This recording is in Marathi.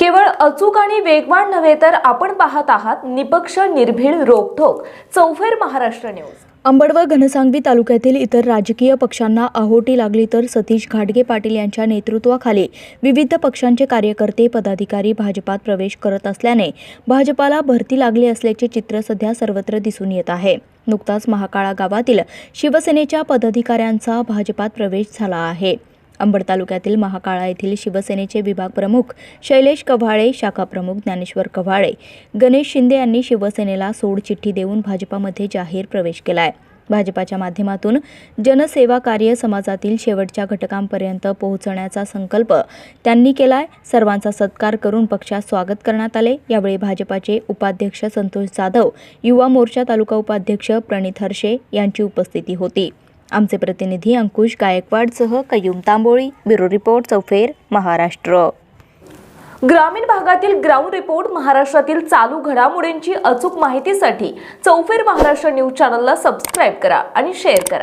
केवळ अचूक आणि वेगवान नव्हे तर आपण पाहत आहात निपक्ष निर्भीड रोखोक चौफेर महाराष्ट्र न्यूज. अंबडव घनसांगवी तालुक्यातील इतर राजकीय पक्षांना अहोटी लागली तर सतीश घाटगे पाटील यांच्या नेतृत्वाखाली विविध पक्षांचे कार्यकर्ते पदाधिकारी भाजपात प्रवेश करत असल्याने भाजपाला भरती लागली असल्याचे चित्र सध्या सर्वत्र दिसून येत आहे. नुकताच महाकाळा गावातील शिवसेनेच्या पदाधिकाऱ्यांचा भाजपात प्रवेश झाला आहे. अंबड तालुक्यातील महाकाळा येथील शिवसेनेचे विभाग प्रमुख शैलेश कव्हाळे शाखा प्रमुख ज्ञानेश्वर कव्हाळे गणेश शिंदे यांनी शिवसेनेला सोडचिठ्ठी देऊन भाजपामध्ये जाहीर प्रवेश केलाय. भाजपाच्या माध्यमातून जनसेवा कार्य समाजातील शेवटच्या घटकांपर्यंत पोहोचण्याचा संकल्प त्यांनी केलाय. सर्वांचा सत्कार करून पक्षात स्वागत करण्यात आले. यावेळी भाजपाचे उपाध्यक्ष संतोष जाधव युवा मोर्चा तालुका उपाध्यक्ष प्रणित हर्षे यांची उपस्थिती होती. आमचे प्रतिनिधी अंकुश गायकवाडसह कयूम तांबोळी ब्युरो रिपोर्ट चौफेर महाराष्ट्र. ग्रामीण भागातील ग्राउंड रिपोर्ट महाराष्ट्रातील चालू घडामोडींची अचूक माहितीसाठी चौफेर महाराष्ट्र न्यूज चॅनलला सबस्क्राईब करा आणि शेअर करा.